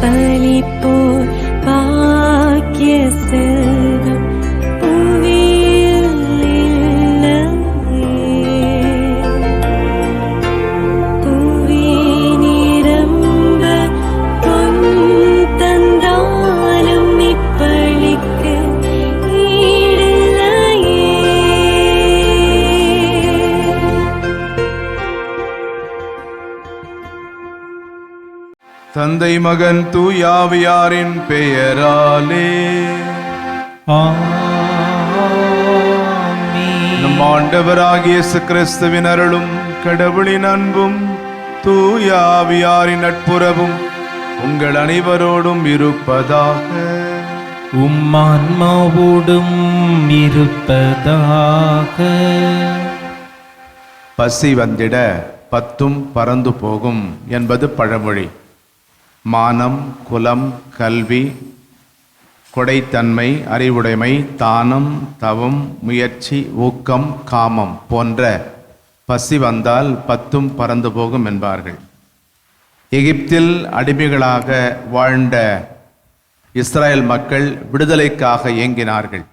爱 மகன் தூயாவியாரின் பெயராலே. நம் ஆண்டவராகிய கிறிஸ்துவின் அருளும் கடவுளின் அன்பும் தூயாவியாரின் நட்புறவும் உங்கள் அனைவரோடும் இருப்பதாக. உம்மான்மாவோடும் இருப்பதாக. பசி வந்திட பத்தும் பறந்து போகும் என்பது பழமொழி. மானம் குலம் கல்வி கொடைத்தன்மை அறிவுடைமை தானம் தவம் முயற்சி ஊக்கம் காமம் போன்ற பசி வந்தால் பத்தும் பறந்து போகும் என்பார்கள். எகிப்தில் அடிமைகளாக வாழ்ந்த இஸ்ரேல் மக்கள் விடுதலைக்காக இயங்கினார்கள்.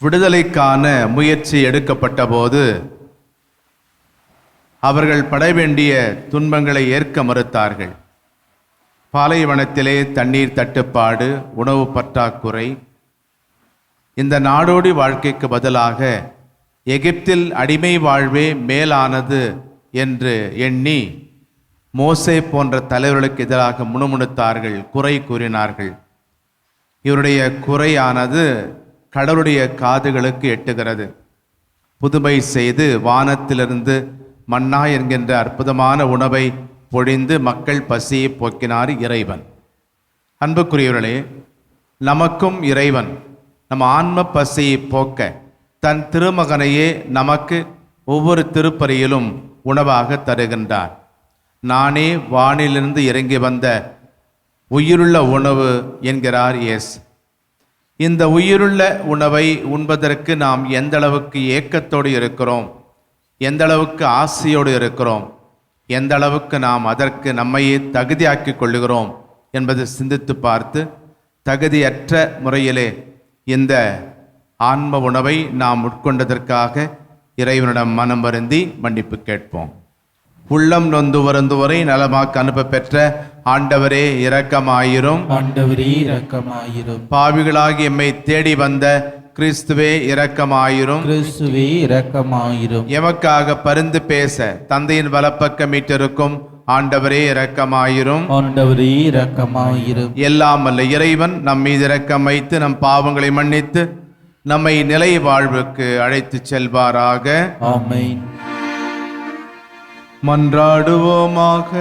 விடுதலைக்கான முயற்சி எடுக்கப்பட்ட போது அவர்கள் பட வேண்டிய துன்பங்களை ஏற்க மறுத்தார்கள். பாலைவனத்திலே தண்ணீர் தட்டுப்பாடு உணவு பற்றாக்குறை. இந்த நாடோடி வாழ்க்கைக்கு பதிலாக எகிப்தில் அடிமை வாழ்வே மேலானது என்று எண்ணி மோசே போன்ற தலைவர்களுக்கு எதிராக முணுமுணுத்தார்கள் குறை கூறினார்கள். இவருடைய குறையானது கடவுளுடைய காதுகளுக்கு எட்டுகிறது. புதுமை செய்து வானத்திலிருந்து மன்னா என்கின்ற அற்புதமான உணவை பொழிந்து மக்கள் பசியை போக்கினார் இறைவன். அன்புக்குரியவர்களே நமக்கும் இறைவன் நம் ஆன்ம பசியை போக்க தன் திருமகனையே நமக்கு ஒவ்வொரு திருப்பறியிலும் உணவாக தருகின்றார். நானே வானிலிருந்து இறங்கி வந்த உயிருள்ள உணவு என்கிறார் எஸ் இந்த உயிருள்ள உணவை உண்பதற்கு நாம் எந்த அளவுக்கு ஏக்கத்தோடு இருக்கிறோம் எந்த அளவுக்கு ஆசையோடு இருக்கிறோம் எந்த அளவுக்கு நாம் அதற்கு நம்மையே தகுதியாக்கிக் கொள்ளுகிறோம் என்பது சிந்தித்து பார்த்து தகுதியற்ற முறையிலே இந்த ஆன்ம உணவை நாம் உட்கொண்டதற்காக இறைவனிடம் மனம் வருந்தி மன்னிப்பு கேட்போம். உள்ளம் நொந்து வருந்துவரை நலமாக்க அனுப்ப பெற்ற ஆண்டவரே இரக்கமாயிரும். ஆண்டவரே இரக்கமாயிரும். பாவிகளாகி எம்மை தேடி வந்த கிறிஸ்துவே இரக்கமாயிரும். கிறிஸ்துவே இரக்கமாயிரும். எமக்காக பரிந்து பேச தந்தையின் வலப்பக்கம் மீட்டிருக்கும் ஆண்டவரே இரக்கமாயிரும். ஆண்டவரே இரக்கமாயிரும். எல்லாம் அல்ல இறைவன் நம் மீது இரக்கம் வைத்து நம் பாவங்களை மன்னித்து நம்மை நிலை வாழ்வுக்கு அழைத்துச் செல்வாராக. ஆமென். மன்றாடுவோமாக.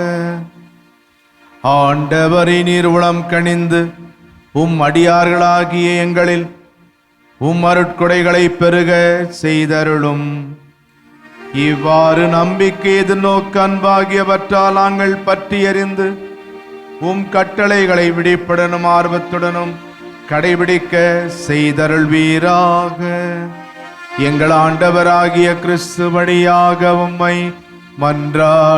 ஆண்டவரை நீர் உளம் கனிந்து உம் அடியார்களாகிய எங்களில் உம்மருட்கொடைகளை பெருக செய்தருளும். இவ்வாறு நம்பிக்கை எதிர்நோக்கு அன்பாகியவற்றால் நாங்கள் பற்றி அறிந்து உம் கட்டளைகளை விடிப்புடனும் ஆர்வத்துடனும் கடைபிடிக்க செய்தருள்வீராக. எங்கள் ஆண்டவராகிய கிறிஸ்து வழியாக உம்மை மன்றாடுகிறோம்.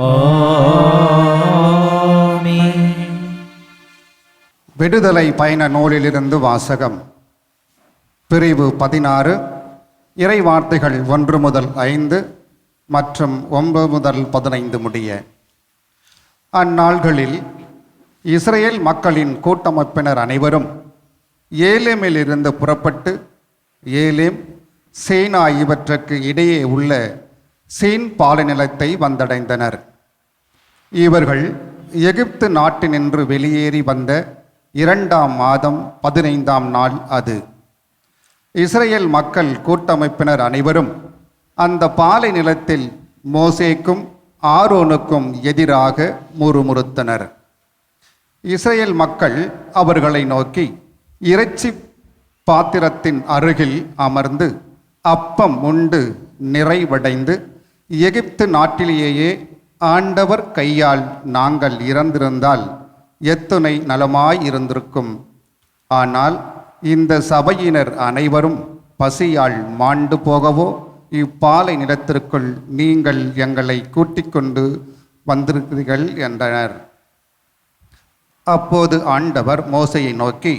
ஆ. விடுதலை பயண நூலிலிருந்து வாசகம். பிரிவு பதினாறு. இறை வார்த்தைகள் ஒன்று முதல் ஐந்து மற்றும் ஒன்பது முதல் பதினைந்து முடிய. அந்நாள்களில் இஸ்ரேல் மக்களின் கூட்டமைப்பினர் அனைவரும் ஏலேமிலிருந்து புறப்பட்டு ஏலேம் சீனா இவற்றுக்கு இடையே உள்ள சீன் பாலைநிலத்தை வந்தடைந்தனர். இவர்கள் எகிப்து நாட்டினின்று வெளியேறி வந்த இரண்டாம் மாதம் பதினைந்தாம் நாள் அது. இஸ்ரேல் மக்கள் கூட்டமைப்பினர் அனைவரும் அந்த பாலை நிலத்தில் மோசேக்கும் ஆரோனுக்கும் எதிராக முறுமுறுத்தனர். இஸ்ரேல் மக்கள் அவர்களை நோக்கி இறைச்சி பாத்திரத்தின் அருகில் அமர்ந்து அப்பம் உண்டு நிறைவடைந்து எகிப்து நாட்டிலேயே ஆண்டவர் கையால் நாங்கள் இறந்திருந்தால் எத்துணை நலமாய் இருந்திருக்கும். ஆனால் இந்த சபையினர் அனைவரும் பசியால் மாண்டு போகவோ இப்பாலை நிலத்திற்குள் நீங்கள் எங்களை கூட்டிக் கொண்டு வந்திருக்கிறீர்கள் என்றனர். அப்போது ஆண்டவர் மோசையை நோக்கி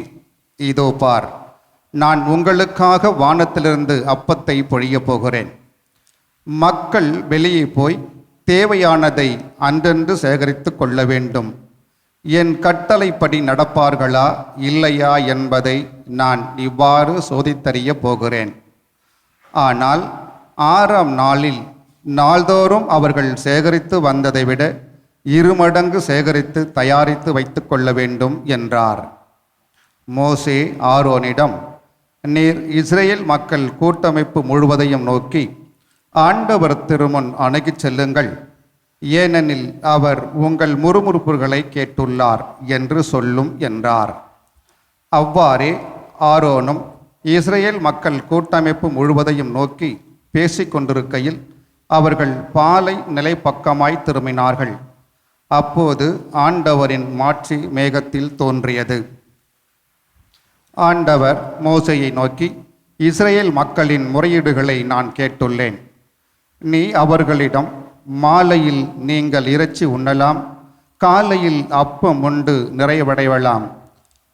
இதோ பார் நான் உங்களுக்காக வானத்திலிருந்து அப்பத்தை பொழியப் போகிறேன். மக்கள் வெளியே போய் தேவையானதை அன்றென்று சேகரித்து கொள்ள வேண்டும். என் கட்டளைப்படி நடப்பார்களா? இல்லையா என்பதை நான் இவ்வாறு சோதித்தறிய போகிறேன். ஆனால் ஆறாம் நாளில் நாள்தோறும் அவர்கள் சேகரித்து வந்ததை விட இருமடங்கு சேகரித்து தயாரித்து வைத்து கொள்ள வேண்டும் என்றார். மோசே ஆரோனிடம் நீர் இஸ்ரேல் மக்கள் கூட்டமைப்பு முழுவதையும் நோக்கி ஆண்டவர் திருமுன் அணுகிச் செல்லுங்கள். ஏனெனில் அவர் உங்கள் முறுமுறுப்புகளை கேட்டுள்ளார் என்று சொல்லும் என்றார். அவ்வாறே ஆரோனும் இஸ்ரேல் மக்கள் கூட்டமைப்பு முழுவதையும் நோக்கி பேசிக் கொண்டிருக்கையில் அவர்கள் பாலை நிலைப்பக்கமாய் திரும்பினார்கள். அப்போது ஆண்டவரின் மாட்சி மேகத்தில் தோன்றியது. ஆண்டவர் மோசையை நோக்கி இஸ்ரேல் மக்களின் முறையீடுகளை நான் கேட்டுள்ளேன். நீ அவர்களிடம் மாலையில் நீங்கள் இறைச்சி உண்ணலாம் காலையில் அப்பம் உண்டு நிறைவடைவலாம்.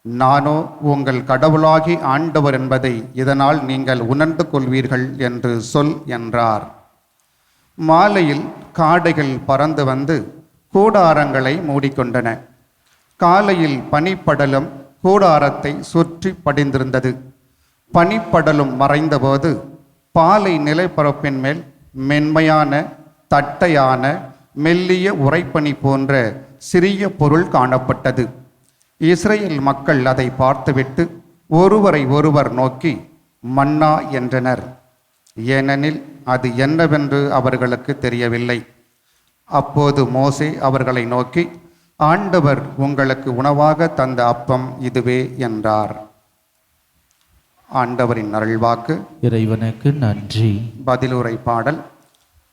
நானோ உங்கள் கடவுளாகி ஆண்டவர் என்பதை இதனால் நீங்கள் உணர்ந்து கொள்வீர்கள் என்று சொல் என்றார். மாலையில் காடைகள் பறந்து வந்து கூடாரங்களை மூடிக்கொண்டன. காலையில் பனிப்படலம் கூடாரத்தை சுற்றி படிந்திருந்தது. பனிப்படலும் மறைந்தபோது பாலை நிலைப்பரப்பின் மேல் மென்மையான தட்டையான மெல்லிய உறைப்பனி போன்ற சிறிய பொருள் காணப்பட்டது. இஸ்ரேல் மக்கள் அதை பார்த்துவிட்டு ஒருவரை ஒருவர் நோக்கி மன்னா என்றனர். ஏனெனில் அது என்னவென்று அவர்களுக்கு தெரியவில்லை. அப்போது மோசே அவர்களை நோக்கி ஆண்டவர் உங்களுக்கு உணவாக தந்த அப்பம் இதுவே என்றார். ஆண்டவரின் அருள்வாக்கு. இறைவனுக்கு நன்றி. பதிலுரை பாடல்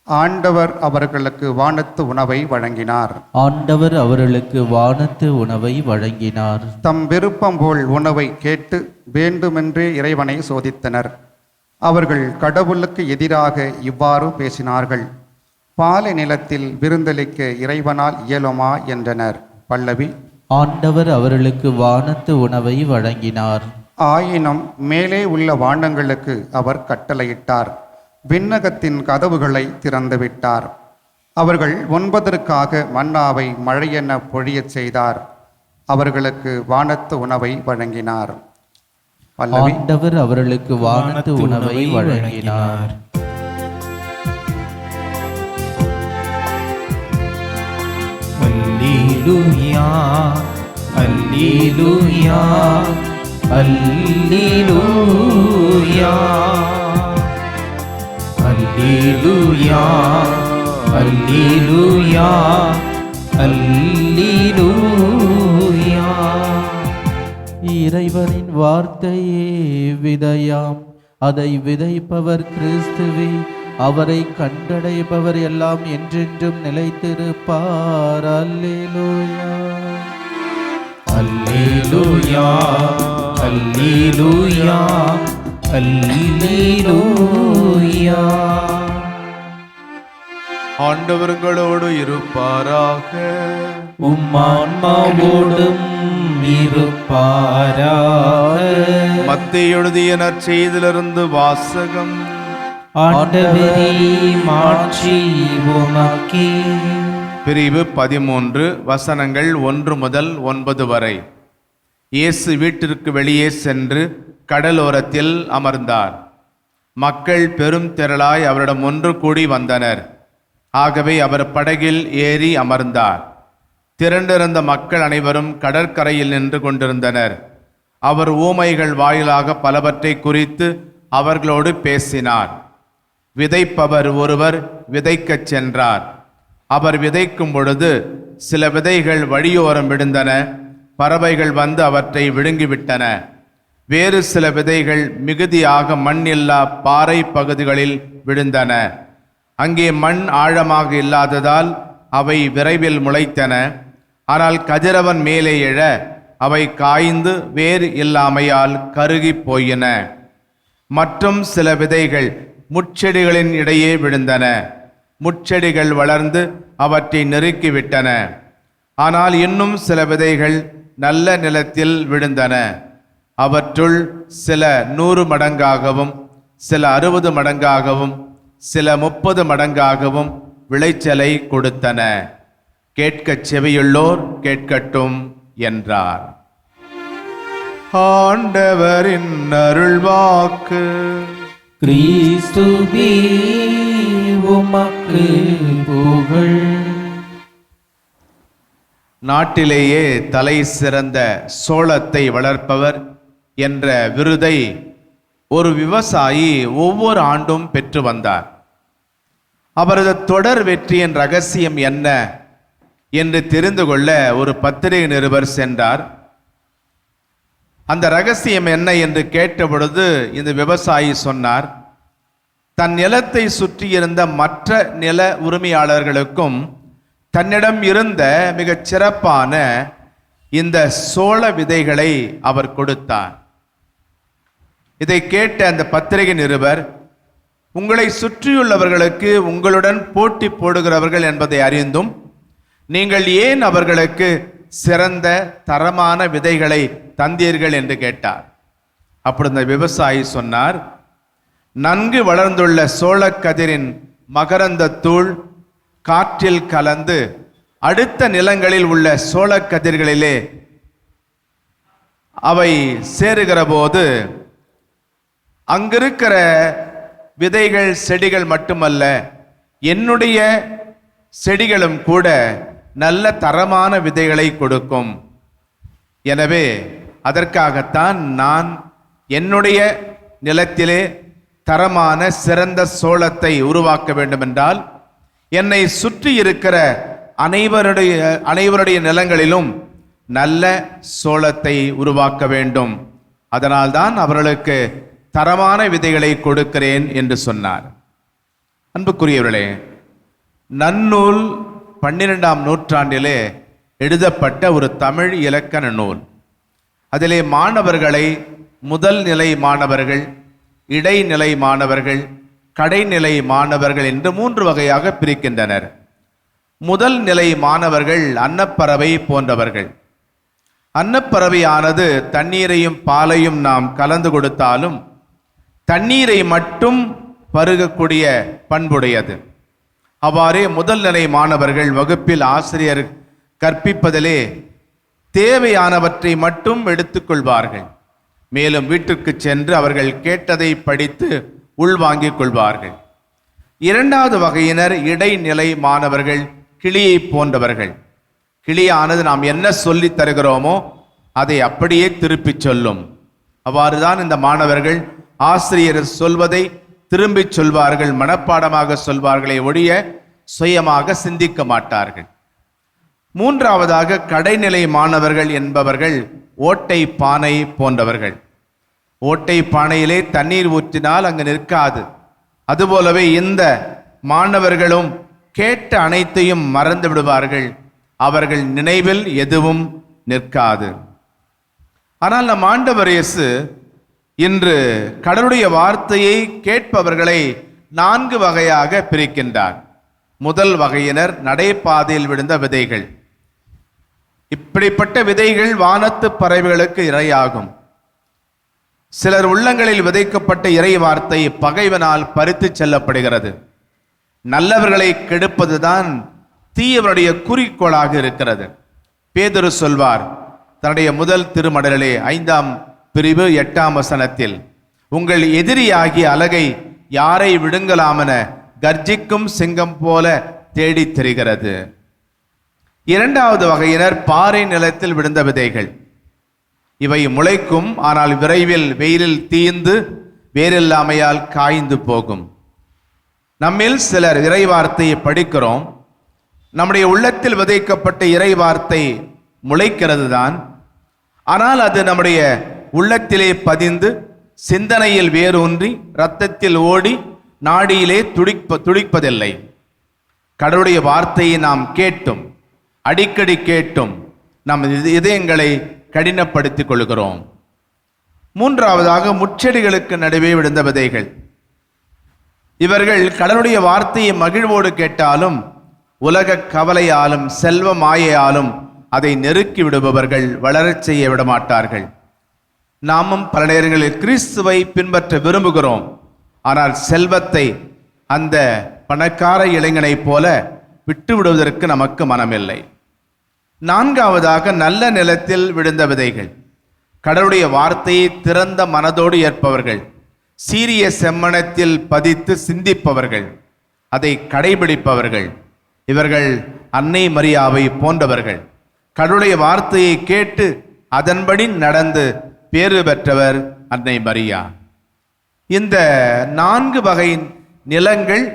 ஆண்டவர் அவர்களுக்கு வானத்து உணவை வழங்கினார். ஆண்டவர் அவர்களுக்கு வானத்து உணவை வழங்கினார். தம் விருப்பம் போல் உணவை கேட்டு வேண்டுமென்றே இறைவனை சோதித்தனர். அவர்கள் கடவுளுக்கு எதிராக இவ்வாறு பேசினார்கள். பாலை நிலத்தில் விருந்தளிக்க இறைவனால் இயலுமா என்றனர். பல்லவி ஆண்டவர் அவர்களுக்கு வானத்து உணவை வழங்கினார். ஆயினும் மேலே உள்ள வானங்களுக்கு அவர் கட்டளையிட்டார். விண்ணகத்தின் கதவுகளை திறந்துவிட்டார். அவர்கள் உண்பதற்காக மன்னாவை மழையென பொழியச் செய்தார். அவர்களுக்கு வானத்து உணவை வழங்கினார். பல்லவி. ஆண்டவர் அவர்களுக்கு வானத்து உணவை வழங்கினார். அல்லேலூயா அல்லேலூயா அல்லேலூயா. அல்லேலூயா அல்லேலூயா அல்லேலூயா. இறைவனின் வார்த்தையே விதையாம். அதை விதைப்பவர் கிறிஸ்துவே அவரை கண்டடைபவர் எல்லாம் என்றென்றும் நிலைத்திருப்பார். அல்லேலூயா. அல்லேலூயா அல்லேலூயா. அல்லேலூயா ஆண்டவர்களோடு இருப்பாராக. உம்மான்மாவோடும் இருப்பாராக. மத்திய எழுதிய நற்செய்திலிருந்து வாசகம். ஆண்டவரே மாட்சி உமக்கே. பிரிவு பதிமூன்று வசனங்கள் ஒன்று முதல் ஒன்பது வரை. இயேசு வீட்டிற்கு வெளியே சென்று கடலோரத்தில் அமர்ந்தார். மக்கள் பெரும் திரளாய் அவரிடம் ஒன்று கூடி வந்தனர். ஆகவே அவர் படகில் ஏறி அமர்ந்தார். திரண்டிருந்த மக்கள் அனைவரும் கடற்கரையில் நின்று கொண்டிருந்தனர். அவர் ஊமைகள் வாயிலாக பலவற்றை குறித்து அவர்களோடு பேசினார். விதைப்பவர் ஒருவர் விதைக்கச் சென்றார். அவர் விதைக்கும் பொழுது சில விதைகள் வழியோரம் விழுந்தன. பறவைகள் வந்து அவற்றை விழுங்கிவிட்டன. வேறு சில விதைகள் மிகுதியாக மண் இல்லா பாறை பகுதிகளில் விழுந்தன. அங்கே மண் ஆழமாக இல்லாததால் அவை விரைவில் முளைத்தன. ஆனால் கதிரவன் மேலே எழ அவை காய்ந்து வேர் இல்லாமையால் கருகிப் போயின. மற்றும் சில விதைகள் முட்செடிகளின் இடையே விழுந்தன. முட்செடிகள் வளர்ந்து அவற்றை நெருக்கிவிட்டன. ஆனால் இன்னும் சில விதைகள் நல்ல நிலத்தில் விழுந்தன. அவற்றுள் சில நூறு மடங்காகவும் சில அறுபது மடங்காகவும் சில முப்பது மடங்காகவும் விளைச்சலை கொடுத்தன. கேட்கச் செவியுள்ளோர் கேட்கட்டும் என்றார். ஆண்டவரின் அருள்வாக்கு. கிறிஸ்துவே உமக்கு புகழ். நாட்டிலேயே தலை சிறந்த சோளத்தை வளர்ப்பவர் என்ற விருதை ஒரு விவசாயி ஒவ்வொரு ஆண்டும் பெற்று வந்தார். அவரது தொடர் வெற்றியின் ரகசியம் என்ன என்று தெரிந்து கொள்ள ஒரு பத்திரிகை நிருபர் சென்றார். அந்த ரகசியம் என்ன என்று கேட்டபொழுது இந்த விவசாயி சொன்னார் தன் நிலத்தை சுற்றியிருந்த மற்ற நில உரிமையாளர்களுக்கும் தன்னிடம் இருந்த மிகச் சிறப்பான இந்த சோள விதைகளை அவர் கொடுத்தார். இதை கேட்ட அந்த பத்திரிகை நிருபர் உங்களை சுற்றியுள்ளவர்களுக்கு உங்களுடன் போட்டி போடுகிறவர்கள் என்பதை அறிந்தும் நீங்கள் ஏன் அவர்களுக்கு சிறந்த தரமான விதைகளை தந்தீர்கள்? என்று கேட்டார். அப்படி இந்த விவசாயி சொன்னார் நன்கு வளர்ந்துள்ள சோளக்கதிரின் மகரந்த தூள் காற்றில் கலந்து அடுத்த நிலங்களில் உள்ள சோளக்கதிர்களிலே அவை சேருகிற போது அங்கிருக்கிற விதைகள் செடிகள் மட்டுமல்ல என்னுடைய செடிகளும் கூட நல்ல தரமான விதைகளை கொடுக்கும். எனவே அதற்காகத்தான் நான் என்னுடைய நிலத்திலே தரமான சிறந்த சோளத்தை உருவாக்க வேண்டுமென்றால் என்னை சுற்றி இருக்கிற அனைவருடைய அனைவருடைய நிலங்களிலும் நல்ல சோளத்தை உருவாக்க வேண்டும். அதனால்தான் அவர்களுக்கு தரமான விதைகளை கொடுக்கிறேன் என்று சொன்னார். அன்புக்குரியவர்களே நன்னூல் பன்னிரெண்டாம் நூற்றாண்டிலே எழுதப்பட்ட ஒரு தமிழ் இலக்கண நூல். அதிலே மாணவர்களை முதல் நிலை மாணவர்கள் இடைநிலை மாணவர்கள் கடைநிலை மாணவர்கள் என்று மூன்று வகையாக பிரிக்கின்றனர். முதல் நிலை மாணவர்கள் அன்னப்பறவை போன்றவர்கள். அன்னப்பறவையானது தண்ணீரையும் பாலையும் நாம் கலந்து கொடுத்தாலும் தண்ணீரை மட்டும் பருகக்கூடிய பண்புடையது. அவ்வாறே முதல் நிலை மாணவர்கள் வகுப்பில் ஆசிரியர் கற்பிப்பதிலே தேவையானவற்றை மட்டும் எடுத்துக்கொள்வார்கள். மேலும் வீட்டுக்கு சென்று அவர்கள் கேட்டதை படித்து உள்வாங்கிக் கொள்வார்கள். இரண்டாவது வகையினர் இடைநிலை மாணவர்கள் கிளியை போன்றவர்கள். கிளியானது நாம் என்ன சொல்லித் தருகிறோமோ அதை அப்படியே திருப்பிச் சொல்லும். அவ்வாறுதான் இந்த மாணவர்கள் ஆசிரியர் சொல்வதை திரும்பிச் சொல்வார்கள் மனப்பாடமாக சொல்வார்களே ஒழிய சுயமாக சிந்திக்க மாட்டார்கள். மூன்றாவதாக கடைநிலை மாணவர்கள் என்பவர்கள் ஓட்டை பானை போன்றவர்கள். ஓட்டை பானையிலே தண்ணீர் ஊற்றினால் அங்கு நிற்காது. அதுபோலவே இந்த மாணவர்களும் கேட்ட அனைத்தையும் மறந்து விடுவார்கள். அவர்கள் நினைவில் எதுவும் நிற்காது. ஆனால் நம் ஆண்டவர் இயேசு இன்று கடவுளுடைய வார்த்தையை கேட்பவர்களை நான்கு வகையாக பிரிக்கின்றார். முதல் வகையினர் நடைபாதையில் விழுந்த விதைகள். இப்படிப்பட்ட விதைகள் வானத்து பறவைகளுக்கு இரையாகும். சிலர் உள்ளங்களில் விதைக்கப்பட்ட இறை வார்த்தை பகைவனால் பறித்து செல்லப்படுகிறது. நல்லவர்களை கெடுப்பதுதான் தீயவருடைய குறிக்கோளாக இருக்கிறது. பேதரு சொல்வார் தன்னுடைய முதல் திருமடலிலே ஐந்தாம் பிரிவு எட்டாம் வசனத்தில் உங்கள் எதிரியாகிய அலகை யாரை விடுங்கலாமென கர்ஜிக்கும் சிங்கம் போல தேடித் தெரிகிறது. இரண்டாவது வகையினர் பாறை நிலத்தில் விழுந்த விதைகள். இவை முளைக்கும் ஆனால் விரைவில் வெயிலில் தீய்ந்து வேறில்லாமையால் காய்ந்து போகும். நம்மில் சிலர் இறை வார்த்தையை படிக்கிறோம். நம்முடைய உள்ளத்தில் விதைக்கப்பட்ட இறை வார்த்தை முளைக்கிறது தான் ஆனால் அது நம்முடைய உள்ளத்திலே பதிந்து சிந்தனையில் வேரூன்றி இரத்தத்தில் ஓடி நாடியிலே துடிப்ப துடிப்பதில்லை. கடவுளுடைய வார்த்தையை நாம் கேட்டும் அடிக்கடி கேட்டும் நம் இதயங்களை கடினப்படுத்திக் கொள்கிறோம். மூன்றாவதாக முச்செடிகளுக்கு நடுவே விழுந்த விதைகள். இவர்கள் கடவுளுடைய வார்த்தையை மகிழ்வோடு கேட்டாலும் உலக கவலையாலும் செல்வ மாயையாலும் அதை நெருக்கி விடுபவர்கள் வளரச் செய்ய விட மாட்டார்கள் நாமும் பல நேரங்களில் கிறிஸ்துவை பின்பற்ற விரும்புகிறோம். ஆனால் செல்வத்தை அந்த பணக்கார இளைஞனைப் போல விட்டு விடுவதற்கு நமக்கு மனமில்லை. நான்காவதாக நல்ல நிலத்தில் விழுந்த விதைகள். கடவுளுடைய வார்த்தையை திறந்த மனதோடு ஏற்பவர்கள். சீரிய செம்மணத்தில் பதித்து சிந்திப்பவர்கள். அதை கடைபிடிப்பவர்கள். இவர்கள் அன்னை மரியாவை போன்றவர்கள். கடவுளுடைய வார்த்தையை கேட்டு அதன்படி நடந்து பேறு பெற்றவர் அன்னை மரியா. இந்த நான்கு வகை நிலங்கள்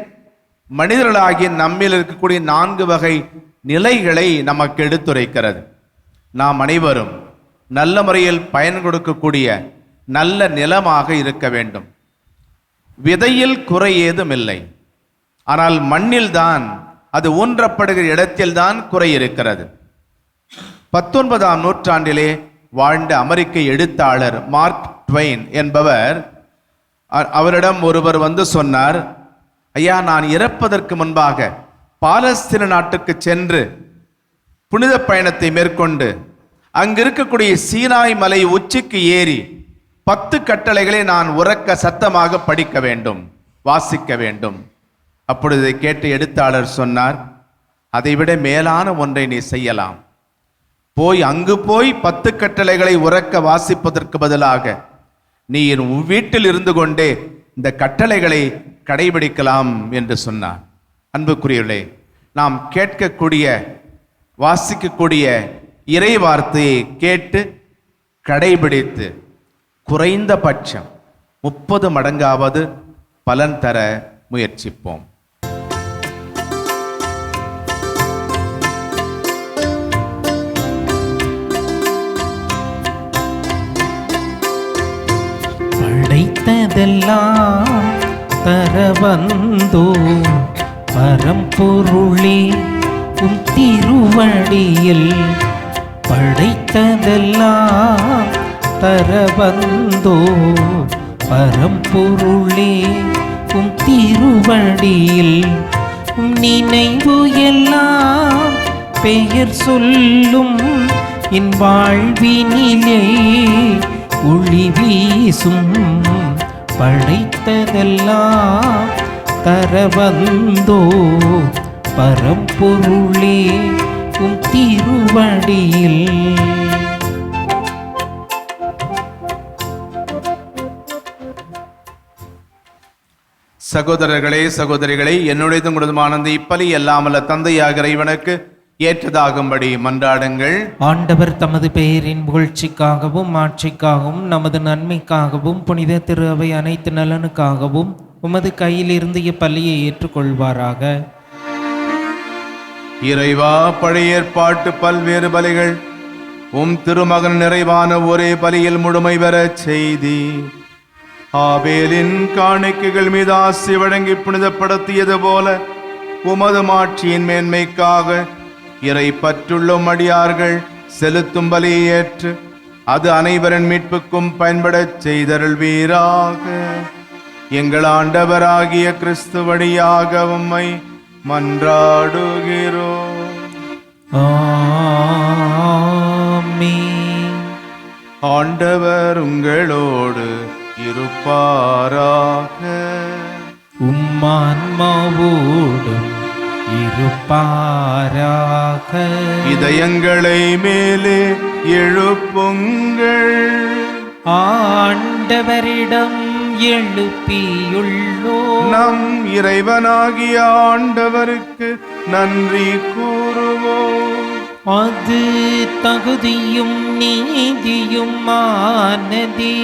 மனிதர்களாகிய நம்மில் இருக்கக்கூடிய நான்கு வகை நிலைகளை நமக்கு எடுத்துரைக்கிறது. நாம் அனைவரும் நல்ல முறையில் பயன் கொடுக்கக்கூடிய நல்ல நிலமாக இருக்க வேண்டும். விதையில் குறை ஏதும் இல்லை ஆனால் மண்ணில்தான் அது ஊன்றப்படுகிற இடத்தில்தான் குறை இருக்கிறது. பத்தொன்பதாம் நூற்றாண்டிலே வாழ்ந்த அமெரிக்க எழுத்தாளர் மார்க் ட்வைன் என்பவர் அவரிடம் ஒருவர் வந்து சொன்னார் ஐயா நான் இறப்பதற்கு முன்பாக பாலஸ்தீன நாட்டுக்கு சென்று புனித பயணத்தை மேற்கொண்டு அங்கு இருக்கக்கூடிய சீனாய் மலை உச்சிக்கு ஏறி பத்து கட்டளைகளை நான் உறக்க சத்தமாக படிக்க வேண்டும் வாசிக்க வேண்டும். அப்பொழுது கேட்டு கேட்ட எழுத்தாளர் சொன்னார் அதைவிட மேலான ஒன்றை நீ செய்யலாம். போய் அங்கு போய் பத்து கட்டளைகளை உறக்க வாசிப்பதற்கு பதிலாக நீ என் உன் வீட்டில் இருந்து கொண்டே இந்த கட்டளைகளை கடைபிடிக்கலாம் என்று சொன்னார் அன்புக்குரியவர்களே நாம் கேட்கக்கூடிய வாசிக்கக்கூடிய இறை வார்த்தையை கேட்டு கடைபிடித்து குறைந்தபட்சம் முப்பது மடங்காவது பலன் தர முயற்சிப்போம். படைத்ததெல்லாம் தர வந்தோ பரம்பொருளே உன் திருவடியில் படைத்ததெல்லாம் தர வந்தோ பரம்பொருளே உன் திருவடியில் உம் நினைவு எல்லாம் பெயர் சொல்லும் என் வாழ்வினிலே ஒளி வீசும் படைத்ததெல்லாம் தர வந்தோ பரம்பொருளே உம் திருவடியில். சகோதரர்களே சகோதரிகளே என்னுடையது உங்களதுமான இப்பலி எல்லாமல்ல தந்தையாகிற இவனுக்கு ஏற்றதாகும்படி மன்றாடுங்கள். ஆண்டவர் தமது பெயரின் புகழ்ச்சிக்காகவும் ஆட்சிக்காகவும் நமது நன்மைக்காகவும் புனித திரு அவை அனைத்து நலனுக்காகவும் உமது கையில் இருந்து இப்பள்ளியை ஏற்றுக்கொள்வாராக. இறைவா பழைய ஏற்பாட்டு பல்வேறு பலிகள் உம் திருமகன் நிறைவான ஒரே பலியில் முழுமை பெறச் செய்தி. ஆபேலின் காணிக்கைகள் மீது ஆசி வழங்கி புனிதப்படுத்தியது போல உமது மாட்சியின் மேன்மைக்காக இறை பற்றுள்ளும் அடியார்கள் செலுத்தும் பலியை ஏற்று அது அனைவரின் மீட்புக்கும் பயன்படச் செய்தருள்வீராக. எங்கள் ஆண்டவராகிய கிறிஸ்து வழியாக உம்மை மன்றாடுகிறோம். ஆண்டவர் உங்களோடு இருப்பாராக. உம்மான்மாவோடும் இருப்பாராக இதயங்களை மேலே எழுப்புங்கள். ஆண்டவரிடம் எழுப்பியுள்ளோ நம் இறைவனாகிய ஆண்டவருக்கு நன்றி கூறுவோம். அது தகுதியும் நீதியும் ஆனதே.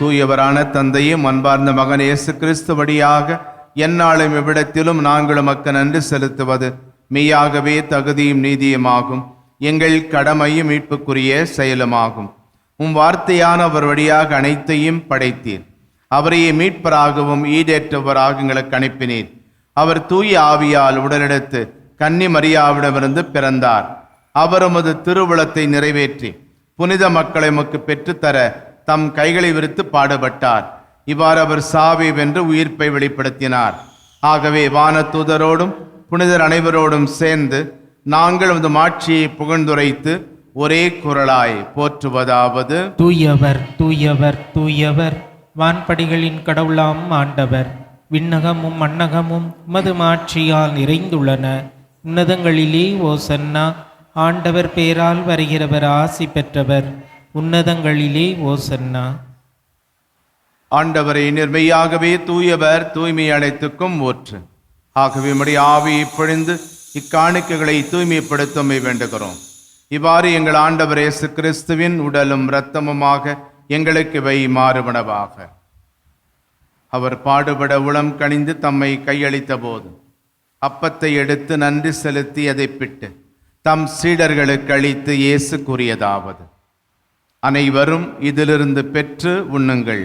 தூயவரான தந்தையும் அன்பார்ந்த மகன் இயேசு கிறிஸ்து வழியாக எந்நாளும் இவ்விடத்திலும் நாங்கள் உமக்கு நன்றி செலுத்துவது. மெய்யாகவே தகுதியும் நீதியுமாகும். எங்கள் கடமையும் மீட்புக்குரிய செயலுமாகும். உம் வார்த்தையான அவர் வழியாக அனைத்தையும் படைத்தீர். அவரையே மீட்பராகவும் ஈடேற்றவராக எங்களுக்கு அனுப்பினீர். அவர் தூய ஆவியால் உடலெடுத்து கன்னி மரியாவிடமிருந்து பிறந்தார். அவர் உமது திருவுளத்தை நிறைவேற்றி புனித மக்களை உமக்கு பெற்றுத்தர தம் கைகளை விரித்து பாடுபட்டார். இவ்வாறு அவர் சாவை வென்று உயிர்ப்பை வெளிப்படுத்தினார். ஆகவே வானதூதரோடும் புனிதர் அனைவரோடும் சேர்ந்து நாங்கள் உமது மாட்சியை புகழ்ந்துரைத்து ஒரே குரலாய் போற்றுவதாவது. தூயவர் தூயவர் தூயவர் வான்படிகளின் கடவுளாம் ஆண்டவர். விண்ணகமும் மன்னகமும் உமது மாட்சியால் நிறைந்துள்ளன. உன்னதங்களிலே ஓசன்னா ஆண்டவர் பேரால் வருகிறவர் ஆசி பெற்றவர். உன்னதங்களிலே ஓசன்னா. ஆண்டவரை நிர்மையாகவே தூயவர் தூய்மை அனைத்துக்கும் ஊற்று. ஆகவே உம்முடைய ஆவியை பொழிந்து இக்காணிக்கைகளை தூய்மைப்படுத்தமை வேண்டுகிறோம். இவ்வாறு எங்கள் ஆண்டவர் இயேசு கிறிஸ்துவின் உடலும் இரத்தமுமாக எங்களுக்கு இவை மாறுபனவாக அவர் பாடுபட உளம் கணிந்து தம்மை கையளித்த போது அப்பத்தை எடுத்து நன்றி செலுத்தி அதை பிட்டு தம் சீடர்களுக்கு அளித்து இயேசு கூறியதாவது அனைவரும் இதிலிருந்து பெற்று உண்ணுங்கள்.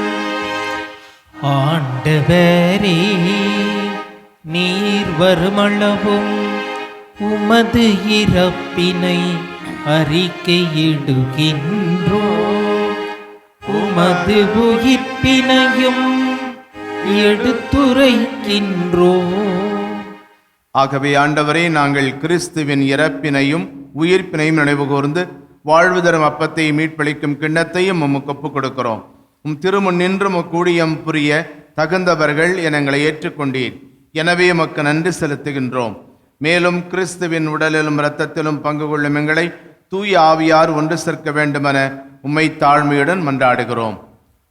ஆண்டவரே நீர் வருமளவும் உமது இறப்பினை அறிக்கையிடுகின்றோ. உமது உயிர்ப்பினையும் எடுத்துரைக்கின்றோ. ஆகவே ஆண்டவரே நாங்கள் கிறிஸ்துவின் இறப்பினையும் உயிர்ப்பினையும் நினைவு கூர்ந்து வாழ்வு தரும் அப்பத்தை மீட்பளிக்கும் கிண்ணத்தையும் உமக்கு ஒப்புக் கொடுக்கிறோம். உம் திருமுன் நின்று கூடியம் புரிய தகுந்தவர்கள் என எங்களை ஏற்றுக்கொண்டீர். எனவே உமக்கு நன்றி செலுத்துகின்றோம். மேலும் கிறிஸ்துவின் உடலிலும் இரத்தத்திலும் பங்கு கொள்ளும் எங்களை தூய ஆவியார் ஒன்று சேர்க்க வேண்டுமென உம்மை தாழ்மையுடன் மன்றாடுகிறோம்.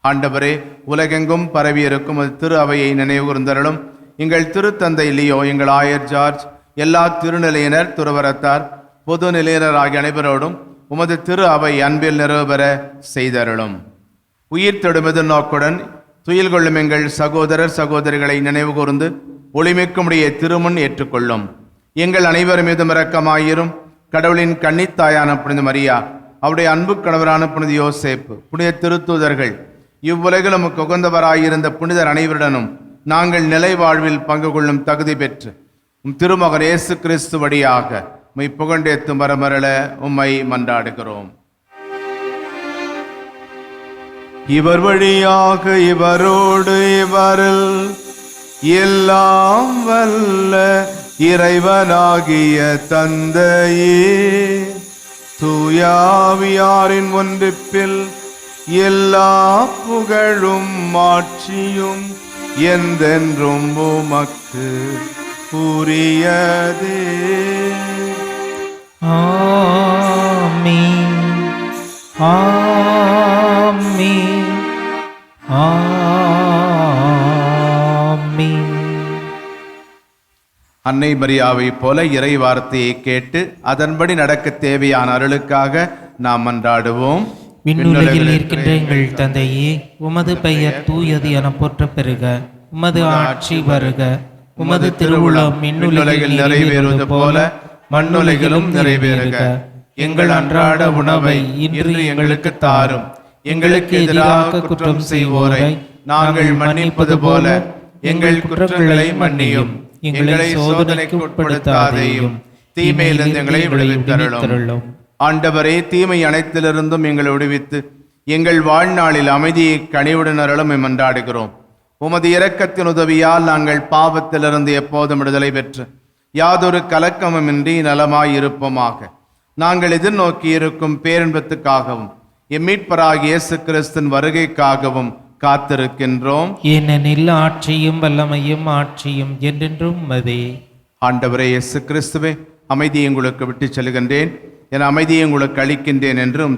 ஆண்டவரே உலகெங்கும் பரவியிருக்கும் அது திரு அவையை நினைவுகூர்ந்தருளும் எங்கள் திருத்தந்தை லியோ எங்கள் ஆயர் ஜார்ஜ் எல்லா திருநிலையினர் துறவரத்தார் பொது நிலையினர் ஆகிய அனைவரோடும் உமது திரு அவை அன்பில் நிறைவேற செய்தருளும். உயிர் தொடுமது நோக்குடன் துயில் கொள்ளும் எங்கள் சகோதரர் சகோதரிகளை நினைவு கூர்ந்து ஒளிமிக்குமுடைய திருமுன் ஏற்றுக்கொள்ளும். எங்கள் அனைவர் மீதும் இரக்கமாயிரும். கடவுளின் கன்னித்தாயான புனித மரியா அவருடைய அன்பு கணவரான புனித யோசேப்பு புனித திருத்தூதர்கள் இவ்வுலகில் உமக்கு உகந்தவராயிருந்த புனிதர் அனைவருடனும் நாங்கள் நிலை வாழ்வில் பங்கு கொள்ளும் தகுதி பெற்று உம் திருமகன் இயேசு கிறிஸ்து வழியாக உம்மை புகண்டேத்து மரமரள உம்மை மன்றாடுகிறோம். இவர் வழியாக இவரோடு இவரில் எல்லாம் வல்ல இறைவனாகிய தந்தையே. தூயாவியாரின் ஒன்றிப்பில் எல்லா புகழும் மாட்சியும் எந்தென்றும் உமக்கு உரியதே. ஆமீன். ஆமீன். ஆமீன் அன்னை மரியாவைப் போல இறை வார்த்தையை கேட்டு அதன்படி நடக்க தேவையான அருளுக்காக நாம் மன்றாடுவோம் விண்ணுலகில் இருக்கின்ற எங்கள் தந்தையே உமது பெயர் தூயது என போற்றப் பெறுக உமது ஆட்சி வருக. உமது திருவுளம் விண்ணுலகில் நிறைவேறுவது போல மண்ணுலகிலும் நிறைவேறுக. எங்கள் அன்றாட உணவை இன்று எங்களுக்கு தாரும். எங்களுக்கு எதிராக குற்றம் செய்வோரை நாங்கள் மன்னிப்பது போல எங்கள் குற்றங்களை மன்னியும். எங்களை சோதனைக்கு உட்படுத்தாதேயும். தீமையிலிருந்து எங்களை விடுவித்தருளும் ஆண்டவரே தீமை அனைத்திலிருந்தும் எங்களை விடுவித்து எங்கள் வாழ்நாளில் அமைதியை கனிவுடன் அருளும் மன்றாடுகிறோம் உமது இரக்கத்தின் உதவியால் நாங்கள் பாவத்திலிருந்து எப்போதும் விடுதலை பெற்று யாதொரு கலக்கமுமின்றி நலமாய் இருப்போமாக நாங்கள் எதிர்நோக்கி இருக்கும் பேரின்பத்துக்காகவும் எம்மீட்பராகிய இயேசு கிறிஸ்தின் வருகைக்காகவும் காத்திருக்கின்றோம். ஏனெனில் ஆட்சியும் வல்லமையும் ஆட்சியும் என்றென்றும் மதே ஆண்டவரே இயேசு கிறிஸ்துவே அமைதியை உங்களுக்கு விட்டுச் செல்கின்றேன். என் அமைதியை உங்களுக்கு அளிக்கின்றேன் என்றும்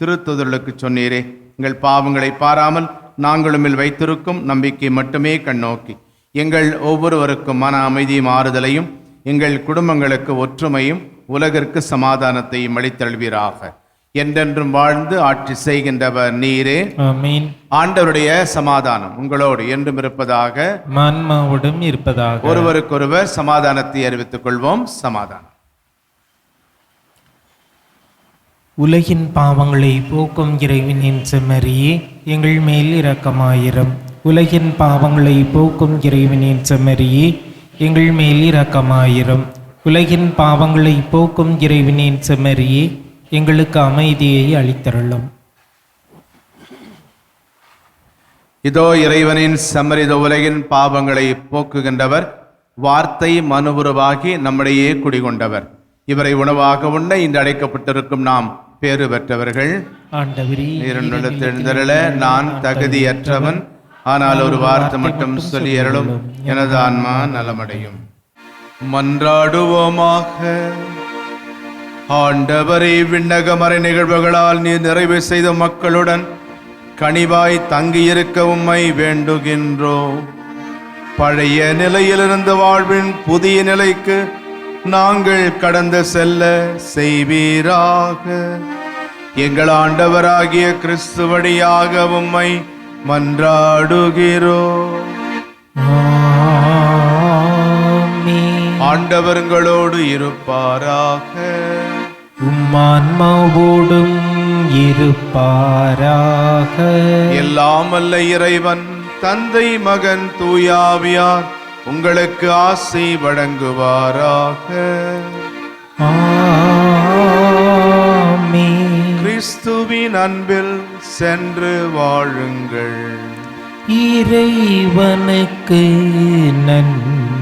திருத்துதலுக்கு சொன்னீரே. எங்கள் பாவங்களை பாராமல் நாங்களும் இல் வைத்திருக்கும் நம்பிக்கை மட்டுமே கண்ணோக்கி எங்கள் ஒவ்வொருவருக்கும் மன அமைதியும் ஆறுதலையும் எங்கள் குடும்பங்களுக்கு ஒற்றுமையும் உலகிற்கு சமாதானத்தையும் அளித்தழுவீராக என்றென்றும் வாழ்ந்து ஆட்சி செய்கின்றவர் நீரே. ஆண்டவருடைய சமாதானம் உங்களோடு என்றும் இருப்பதாக. மான்மாவுடன் இருப்பதாக. ஒருவருக்கொருவர் சமாதானத்தை அறிவித்துக் கொள்வோம். சமாதானம். உலகின் பாவங்களை போக்கும் இறைவனின் செம்மறியே எங்கள் மேல் இரக்கமாயிரம். உலகின் பாவங்களை போக்கும் இறைவனின் செம்மறியே எங்கள் மேல் இரக்கமாயிரம். உலகின் பாவங்களை போக்கும் இறைவனின் செம்மறியே எங்களுக்கு அமைதியை அளித்தருளும். இதோ இறைவனின் சம்மரித உலகின் பாவங்களை போக்குகின்றவர் வார்த்தை மனுவுருவாகி நம்மிடையே குடிகொண்டவர். இவரை உணவாக உண்ண இன்று அழைக்கப்பட்டிருக்கும் நாம் பேறு பெற்றவர்கள். எழுந்தருள நான் தகுதியற்றவன். ஆனால் ஒரு வார்த்தை மட்டும் சொல்லி அருளும். எனது ஆன்மா நலமடையும். மன்றாடுவோமாக. ஆண்டவரை விண்ணகமறை நிகழ்வுகளால் நீ நிறைவு செய்த மக்களுடன் கனிவாய் தங்கியிருக்க உம்மை வேண்டுகின்றோம். பழைய நிலையிலிருந்து வாழ்வின் புதிய நிலைக்கு நாங்கள் கடந்து செல்ல செய்வீராக. எங்கள் ஆண்டவராகிய கிறிஸ்து வழியாக உம்மை மன்றாடுகிறோம் ஆமென். ஆண்டவர்களோடு இருப்பாராக. உம்மான்மாவோடும் இருப்பாராக. எல்லாம் அல்ல இறைவன் தந்தை மகன் தூயாவியார் உங்களுக்கு ஆசை வழங்குவாராக. கிறிஸ்துவின் அன்பில் சென்று வாழுங்கள். இறைவனுக்கு நன்றி.